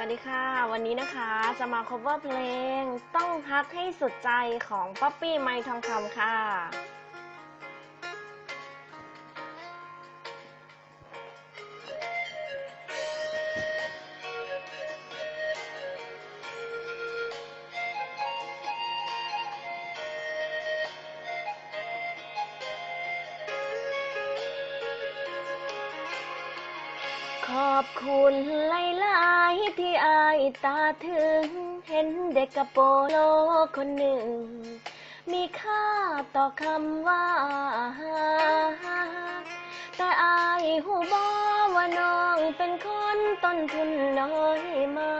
สวัสดีค่ะ วันนี้นะคะจะมา cover เพลง ต้องฮักให้สุดใจของป๊อปปี้ไมทองคำค่ะ ขอบคุณหลายๆที่อายตาถึง เห็นเด็กกระโปโลคนหนึ่ง มีค่าต่อคำว่า แต่อายหูบอว่าน้องเป็นคนต้นทุนน้อยมา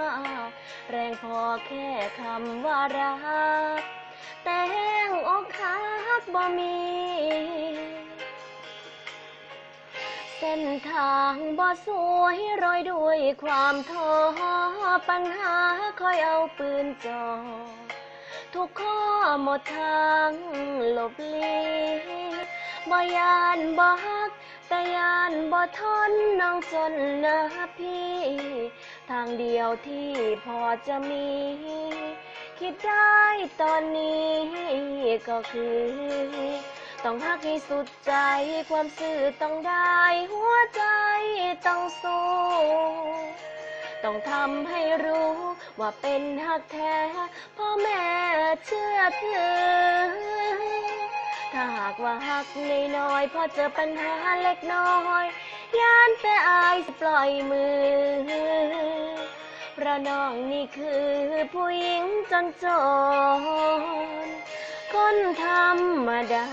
ก แรงพอแค่คำว่ารัก แต่แห้งอกหักบ่มี เส้นทางบ่สวยโรยด้วยความท้อปัญหาคอยเอาปืนจ่อทุกข้อหมดทางหลบลีบ่ยานบ่ฮักแต่ยานบ่ทนน้องจนนะพี่ ทางเดียวที่พอจะมี คิดได้ตอนนี้ก็คือ ต้องฮักให้สุดใจ ความซื่อต้องได้ หัวใจต้องสู้ ต้องทำให้รู้ว่าเป็นฮักแท้พ่อแม่เชื่อถือ ถ้าหากว่าฮักน้อยๆพอเจอปัญหาเล็กน้อยย่านแต่อายสิปล่อยมือ เพราะน้องนี่คือผู้หญิงจนจน คนธรรมดา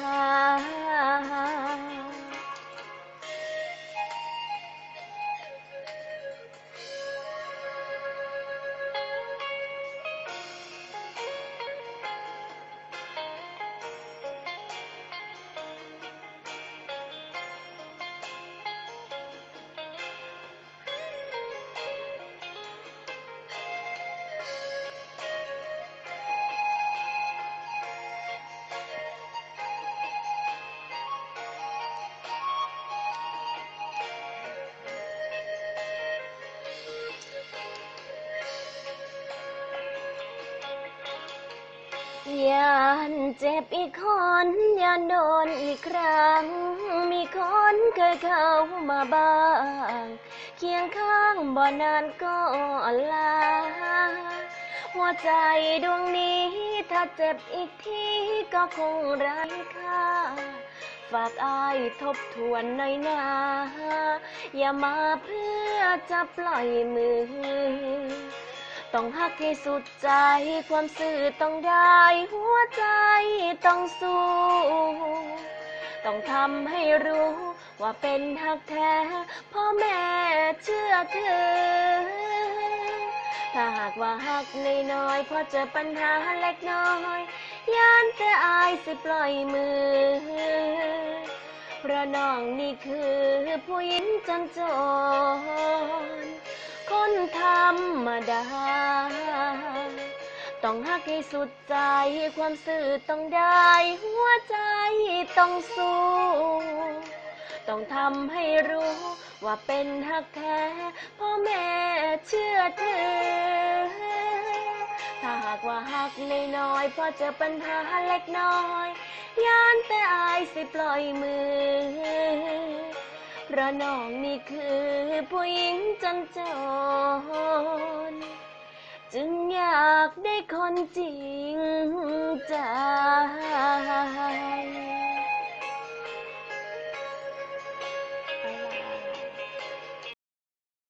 ยานเจ็บอีกคนยานโดนอีกครั้ง มีคนเคยเข้ามาบ้าง เคียงข้างบ่นานก็ลา หัวใจดวงนี้ถ้าเจ็บอีกทีก็คงไร้ค่า ฝากอายทบทวนหน่อยนะ อย่ามาเพื่อจะปล่อยมือ ต้องฮักให้สุดใจ ความซื่อต้องได้ หัวใจต้องสู้ ต้องทำให้รู้ ว่าเป็นฮักแท้พ่อแม่เชื่อถือ ถ้าหากว่าฮักน้อยๆพอเจอปัญหาเล็กน้อยย่านแต่อายสิปล่อยมือ เพราะน้องนี่คือผู้หญิงจนจน คนธรรมดา ต้องฮักให้สุดใจความซื่อต้องได้ หัวใจต้องสู้ ต้องทำให้รู้ว่าเป็นฮักแท้พ่อแม่เชื่อถือถ้าหากว่าฮักน้อยๆพอเจอปัญหาเล็กน้อย ย่านแต่อายสิปล่อยมือ เพราะน้องนี่คือผู้หญิงจนจน จึงอยากได้คนจริงใจ